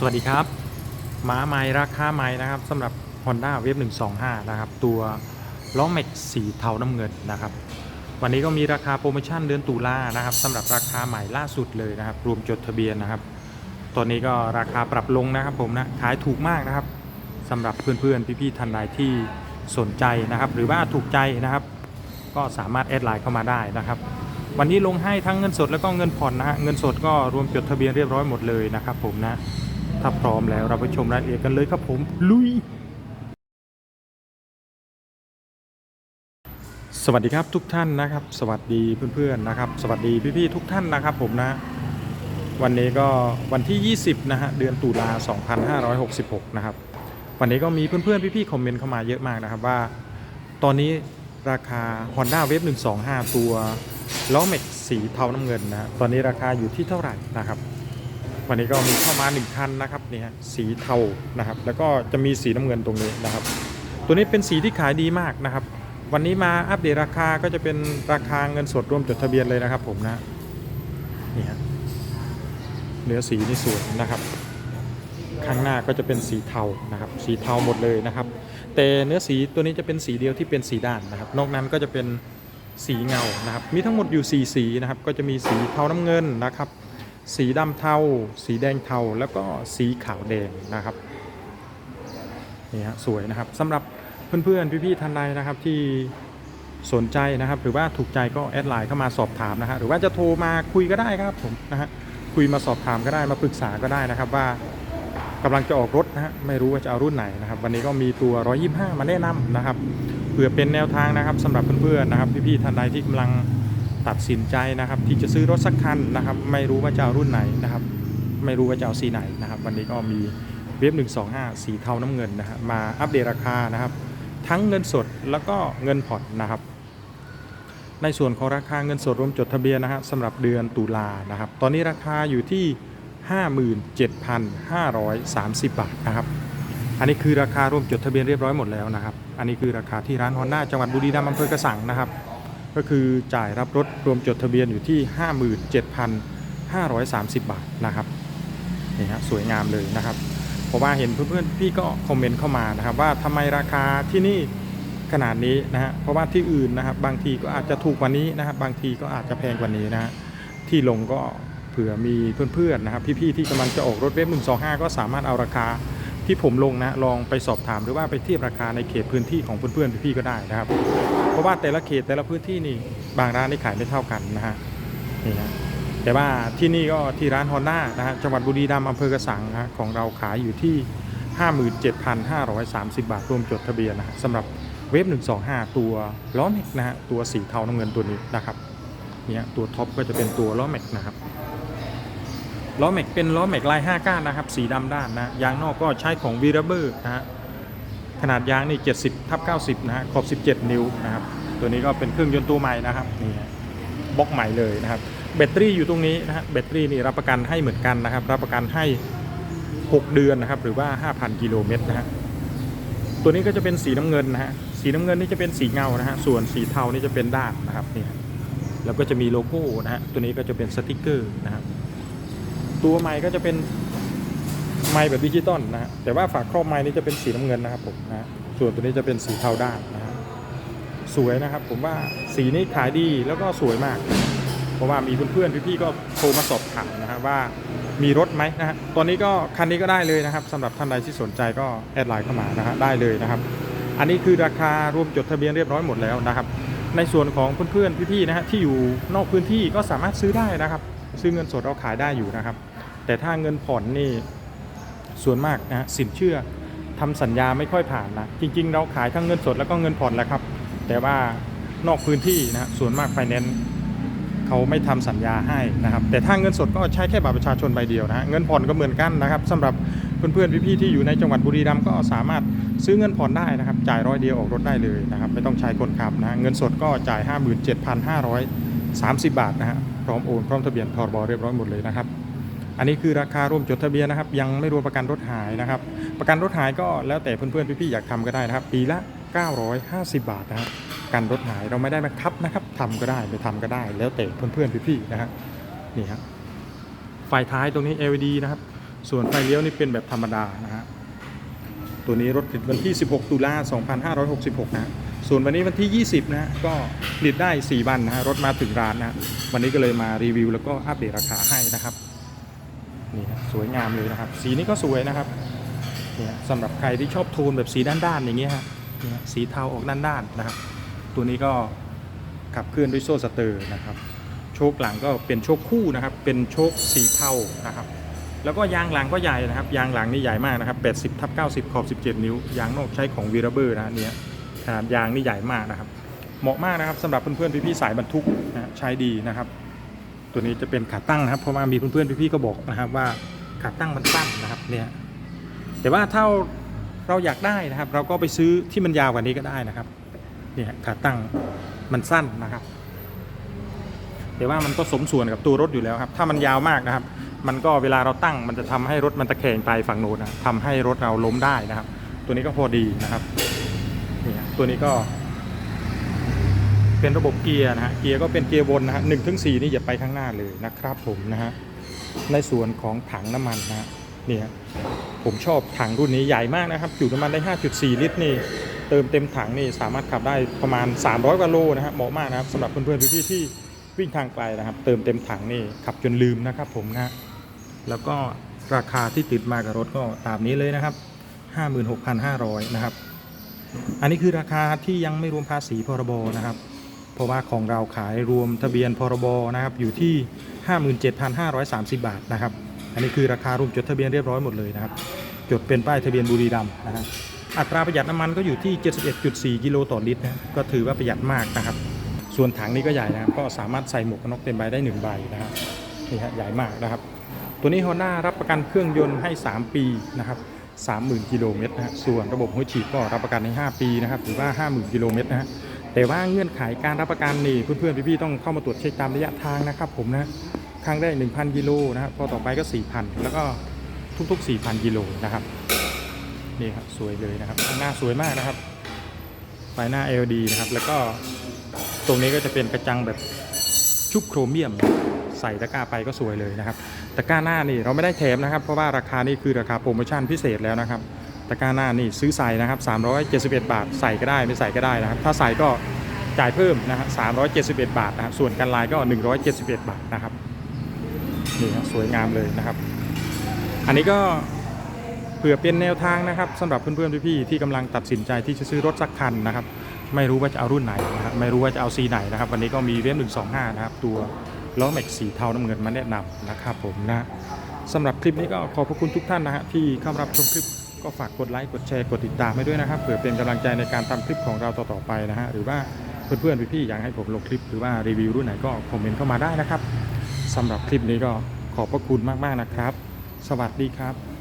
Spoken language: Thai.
สวัสดีครับ ม้าไม้ราคาไม้นะครับสำหรับ Honda w a v e 125 นะครับ ตัวล้อแม็กสีเทาน้ำเงินนะครับ วันนี้ก็มีราคาโปรโมชั่นเดือนตุลานะครับสำหรับราคาใหม่ล่าสุดเลยนะครับ รวมจดทะเบียนนะครับตอนนี้ก็ราคาปรับลงนะครับผมนะ ขายถูกมากนะครับสำหรับเพื่อนๆ พี่ๆท่านใดที่สนใจนะครับ หรือว่าถูกใจนะครับ ก็สามารถแอดไลน์เข้ามาได้นะครับวันนี้ลงให้ทั้งเงินสดแล้วก็เงินผ่อนนะฮะ เงินสดก็รวมจดทะเบียนเรียบร้อยหมดเลยนะครับผมนะ ถ้าพร้อมแล้วเราไปชมรายละเอียดกันเลยครับผม ลุย สวัสดีครับทุกท่านนะครับ สวัสดีเพื่อนๆนะครับ สวัสดีพี่ๆทุกท่านนะครับผมนะ วันนี้ก็วันที่ 20 นะฮะเดือนตุลา2566 นะครับ วันนี้ก็มีเพื่อนๆพี่ๆคอมเมนต์เข้ามาเยอะมากนะครับว่า ตอนนี้ราคา Honda Wave 125 ตัวล้อแม็กสีเทาน้ำเงินนะตอนนี้ราคาอยู่ที่เท่าไหร่นะครับ วันนี้ก็มีเข้ามา1คันนะครับนี่ฮะสีเทานะครับ แล้วก็จะมีสีน้ำเงินตรงนี้นะครับ ตัวนี้เป็นสีที่ขายดีมากนะครับ วันนี้มาอัปเดตราคาก็จะเป็นราคาเงินสดรวมจดทะเบียนเลยนะครับ ผมนะนี่ฮะเนื้อสีนี่สวยนะครับ ข้างหน้าก็จะเป็นสีเทานะครับ สีเทาหมดเลยนะครับ แต่เนื้อสีตัวนี้จะเป็นสีเดียวที่เป็นสีด้านนะครับ นอกนั้นก็จะเป็นสีเงานะครับ มีทั้งหมดอยู่ 4 สีนะครับ ก็จะมีสีเทาน้ำเงินนะครับ สีดำเทา สีแดงเทา แล้วก็สีขาวแดงนะครับนี่ฮะสวยนะครับสำหรับเพื่อนๆพี่ๆท่านใดนะครับที่สนใจนะครับ หรือว่าถูกใจก็แอดไลน์เข้ามาสอบถามนะฮะหรือว่าจะโทรมาคุยก็ได้ครับผมนะฮะคุยมาสอบถามก็ได้มาปรึกษาก็ได้นะครับว่ากำลังจะออกรถนะฮะไม่รู้ว่าจะเอารุ่นไหนนะครับ วันนี้ก็มีตัว 125 มาแนะนำนะครับเพื่อเป็นแนวทางนะครับสำหรับเพื่อนๆนะครับ พี่ๆท่านใดที่กำลัง ตัดสินใจนะครับ ที่จะซื้อรถสักคันนะครับ ไม่รู้ว่าจะเอารุ่นไหนนะครับ ไม่รู้ว่าจะเอาสีไหนนะครับ วันนี้ก็มีเว็บ125 สีเทาน้ำเงินนะฮะมาอัปเดตราคานะครับ ทั้งเงินสดแล้วก็เงินผ่อนนะครับ ในส่วนของราคาเงินสดรวมจดทะเบียนนะฮะสำหรับเดือนตุลานะครับ ตอนนี้ราคาอยู่ที่ 57,530 บาทนะครับอันนี้คือราคารวมจดทะเบียนเรียบร้อยหมดแล้วนะครับ อันนี้คือราคาที่ร้านฮอนด้าจังหวัดบุรีรัมย์อำเภอกระสังนะครับ ก็คือจ่ายรับรถรวมจดทะเบียนอยู่ที่ 57,530 บาทนะครับนี่ฮะสวยงามเลยนะครับเพราะว่าเห็นเพื่อนๆพี่ก็คอมเมนต์เข้ามานะครับ ว่าทำไมราคาที่นี่ขนาดนี้นะฮะเพราะว่าที่อื่นนะครับ บางทีก็อาจจะถูกกว่านี้นะครับ บางทีก็อาจจะแพงกว่านี้นะฮะที่ลงก็เผื่อมีเพื่อนๆนะครับ พี่ๆที่กำลังจะออกรถเว็บ125 ก็สามารถเอาราคา ที่ผมลงนะลองไปสอบถามหรือว่าไปเทียบราคาในเขตพื้นที่ของเพื่อนๆพี่ๆก็ได้นะครับ เพราะว่าแต่ละเขตแต่ละพื้นที่นี่บางร้านนี่ขายไม่เท่ากันนะฮะนี่นะแต่ว่าที่นี่ก็ที่ร้านฮอนด้านะฮะจังหวัดบุรีรัมย์อำเภอกระสังนะฮะของเราขายอยู่ที่ 57,530 บาทรวมจดทะเบียนนะฮะสำหรับเวฟ125 ตัวล้อแม็กนะฮะตัวสีเทาน้ำเงินตัวนี้นะครับเนี่ยตัวท็อปก็จะเป็นตัวล้อแม็กนะครับ ล้อแม็กเป็นล้อแม็กลาย 5 ก้านนะครับ สีดำด้านนะยางนอกก็ใช้ของวีรเบอร์นะฮะขนาดยางนี่ 70ทับ90 นะฮะขอบ 17 นิ้วนะครับ ตัวนี้ก็เป็นเครื่องยนต์ตัวใหม่นะครับนี่ฮะบล็อกใหม่เลยนะครับ แบตเตอรี่อยู่ตรงนี้นะฮะแบตเตอรี่นี่รับประกันให้เหมือนกันนะครับ รับประกันให้ 6 เดือนนะครับ หรือว่า 5,000 กิโลเมตรนะฮะตัวนี้ก็จะเป็นสีน้ำเงินนะฮะสีน้ำเงินนี่จะเป็นสีเงานะฮะส่วนสีเทานี่จะเป็นด้านนะครับนี่ฮะแล้วก็จะมีโลโก้นะฮะตัวนี้ก็จะเป็นสติกเกอร์นะครับ ตัวไม้ก็จะเป็นไม้แบบดิจิตอลนะฮะแต่ว่าฝากครอบไม้นี่จะเป็นสีน้ำเงินนะครับผมนะฮะส่วนตัวนี้จะเป็นสีเทาด้านนะฮะสวยนะครับ ผมว่าสีนี้ขายดีแล้วก็สวยมาก เพราะว่ามีเพื่อนๆพี่ๆก็โทรมาสอบถามนะฮะว่ามีรถไหมนะฮะตอนนี้ก็คันนี้ก็ได้เลยนะครับสำหรับท่านใดที่สนใจก็แอดไลน์เข้ามานะฮะได้เลยนะครับ อันนี้คือราคารวมจดทะเบียนเรียบร้อยหมดแล้วนะครับ ในส่วนของเพื่อนๆพี่ๆนะฮะที่อยู่นอกพื้นที่ก็สามารถซื้อได้นะครับ ซื้อเงินสดเราขายได้อยู่นะครับ แต่ถ้าเงินผ่อนนี่ส่วนมากนะฮะสินเชื่อทำสัญญาไม่ค่อยผ่านนะจริง ๆ เราขายทั้งเงินสดแล้วก็เงินผ่อนแหละครับ แต่ว่านอกพื้นที่นะฮะส่วนมากไฟแนนซ์เขาไม่ทำสัญญาให้นะครับ แต่ถ้าเงินสดก็ใช้แค่บัตรประชาชนใบเดียวนะฮะเงินผ่อนก็เหมือนกันนะครับสำหรับเพื่อนๆพี่ๆที่อยู่ในจังหวัดบุรีรัมย์ก็สามารถซื้อเงินผ่อนได้นะครับ จ่ายร้อยเดียวออกรถได้เลยนะครับ ไม่ต้องใช้คนขับนะเงินสดก็จ่าย 57,530 บาทนะฮะ ร้อมโอนพร้อมทะเบียนพรบเรียบร้อยหมดเลยนะครับ อันนี้คือราคาร่วมจดทะเบียนนะครับ ยังไม่รวมประกันรถหายนะครับ ประกันรถหายก็แล้วแต่เพื่อนๆพี่ๆอยากทำก็ได้นะครับ ปีละ 950 บาทนะครับกันรถหายเราไม่ได้บังคับนะครับทำก็ได้ไม่ทำก็ได้ แล้วแต่เพื่อนๆพี่ๆนะฮะนี่ฮะไฟท้ายตรงนี้ LED นะครับ ส่วนไฟเลี้ยวนี่เป็นแบบธรรมดานะฮะตัวนี้รถผลิตวันที่ 16 ตุลา2566 นะ ส่วนวันนี้วันที่ 20 นะฮะก็ผลิตได้ 4 วันนะฮะรถมาถึงร้านนะวันนี้ก็เลยมารีวิวแล้วก็อัปเดตราคาให้นะครับนี่ฮะสวยงามเลยนะครับ สีนี้ก็สวยนะครับเนี่ยสำหรับใครที่ชอบโทนแบบสีด้านๆอย่างเงี้ยฮะเนี่ยสีเทาออกด้านๆนะครับ ตัวนี้ก็ขับเคลื่อนด้วยโซ่สเตอร์นะครับ โชคหลังก็เป็นโชคคู่นะครับ เป็นโชคสีเทานะครับ แล้วก็ยางหลังก็ใหญ่นะครับ ยางหลังนี่ใหญ่มากนะครับ 80ทับ90 ขอบ 17 นิ้ว ยางนอกใช้ของวีรเบอร์นะเนี่ย ขนาดยางนี่ใหญ่มากนะครับ เหมาะมากนะครับสำหรับเพื่อนๆพี่ๆสายบรรทุกนะใช้ดีนะครับ ตัวนี้จะเป็นขาตั้งนะครับเพราะว่ามีเพื่อนๆพี่ๆก็บอกนะครับว่าขาตั้งมันสั้นนะครับเนี่ยแต่ว่าถ้าเราอยากได้นะครับ เราก็ไปซื้อที่มันยาวกว่านี้ก็ได้นะครับเนี่ยขาตั้งมันสั้นนะครับแต่ว่ามันก็สมส่วนกับตัวรถอยู่แล้วครับ ถ้ามันยาวมากนะครับ มันก็เวลาเราตั้งมันจะทำให้รถมันตะแคงไปฝั่งโน้นนะทำให้รถเราล้มได้นะครับ ตัวนี้ก็พอดีนะครับ ตัวนี้ก็ เป็นระบบเกียร์นะฮะเกียร์ก็เป็นเกียร์วนนะฮะหนึ่งถึงสี่นี่อย่าไปข้างหน้าเลยนะครับผมนะฮะในส่วนของถังน้ำมันนะฮะเนี่ยผมชอบถังรุ่นนี้ใหญ่มากนะครับจุน้ำมันได้ 5.4 ลิตรนี่เติมเต็มถังนี่สามารถขับได้ประมาณ 300กว่าโลนะฮะเหมาะมากนะครับสำหรับเพื่อนๆพี่ๆที่วิ่งทางไกลนะครับ เติมเต็มถังนี่ขับจนลืมนะครับผมนะฮะแล้วก็ราคาที่ติดมากับรถก็ตามนี้เลยนะครับ 56,500 นะครับ อันนี้คือราคาที่ยังไม่รวมภาษีพรบนะครับ เพราะว่าของเราขายรวมทะเบียนพรบนะครับอยู่ที่ 57,530 บาทนะครับ อันนี้คือราคารวมจดทะเบียนเรียบร้อยหมดเลยนะครับ จดเป็นป้ายทะเบียนบุรีรัมย์นะฮะอัตราประหยัดน้ำมันก็อยู่ที่ 71.4 กิโลต่อลิตรนะก็ถือว่าประหยัดมากนะครับ ส่วนถังนี้ก็ใหญ่นะครับก็สามารถใส่หมวกกันน็อกเต็มใบได้1ใบนะครับนี่ฮะใหญ่มากนะครับ ตัวนี้ Honda รับประกันเครื่องยนต์ให้ 3 ปีนะครับ 30,000 กิโลเมตรนะฮะส่วนระบบหัวฉีดก็รับประกันใน 5 ปีนะครับหรือว่า 50,000 กิโลเมตรนะฮะแต่ว่าเงื่อนไขการรับประกันนี่เพื่อนๆพี่ๆต้องเข้ามาตรวจเช็คตามระยะทางนะครับผมนะครั้งแรก1,000 กิโลนะครับพอต่อไปก็ 4,000 แล้วก็ทุกๆ 4,000 กิโลนะครับนี่ครับสวยเลยนะครับข้างหน้าสวยมากนะครับไฟหน้า LED นะครับแล้วก็ตรงนี้ก็จะเป็นกระจังแบบชุบโครเมียม ใส่ตะกร้าไปก็สวยเลยนะครับ ตะกร้าหน้านี่เราไม่ได้แถมนะครับ เพราะว่าราคานี่คือราคาโปรโมชั่นพิเศษแล้วนะครับตะกร้าหน้านี่ซื้อใส่นะครับ371 บาท ใส่ก็ได้ไม่ใส่ก็ได้นะครับ ถ้าใส่ก็จ่ายเพิ่มนะฮะ371 บาทนะครับส่วนกันลายก็ 171 บาทนะครับนี่ครับสวยงามเลยนะครับ อันนี้ก็เผื่อเป็นแนวทางนะครับสำหรับเพื่อนๆพี่ๆที่กำลังตัดสินใจที่จะซื้อรถสักคันนะครับ ไม่รู้ว่าจะเอารุ่นไหนนะครับไม่รู้ว่าจะเอาสีไหนนะครับ วันนี้ก็มีเรียม125 นะครับ ตัว ล้อแม็กสีเทาน้ำเงินมาแนะนำนะครับผมนะสำหรับคลิปนี้ก็ขอบพระคุณทุกท่านนะฮะที่เข้ารับชมคลิปก็ฝากกดไลค์กดแชร์กดติดตามให้ด้วยนะครับเผื่อเป็นกำลังใจในการทำคลิปของเราต่อๆไปนะฮะหรือว่าเพื่อนๆพี่ๆอยากให้ผมลงคลิปหรือว่ารีวิวรุ่นไหนก็คอมเมนต์เข้ามาได้นะครับสำหรับคลิปนี้ก็ขอบพระคุณมากๆนะครับ สวัสดีครับ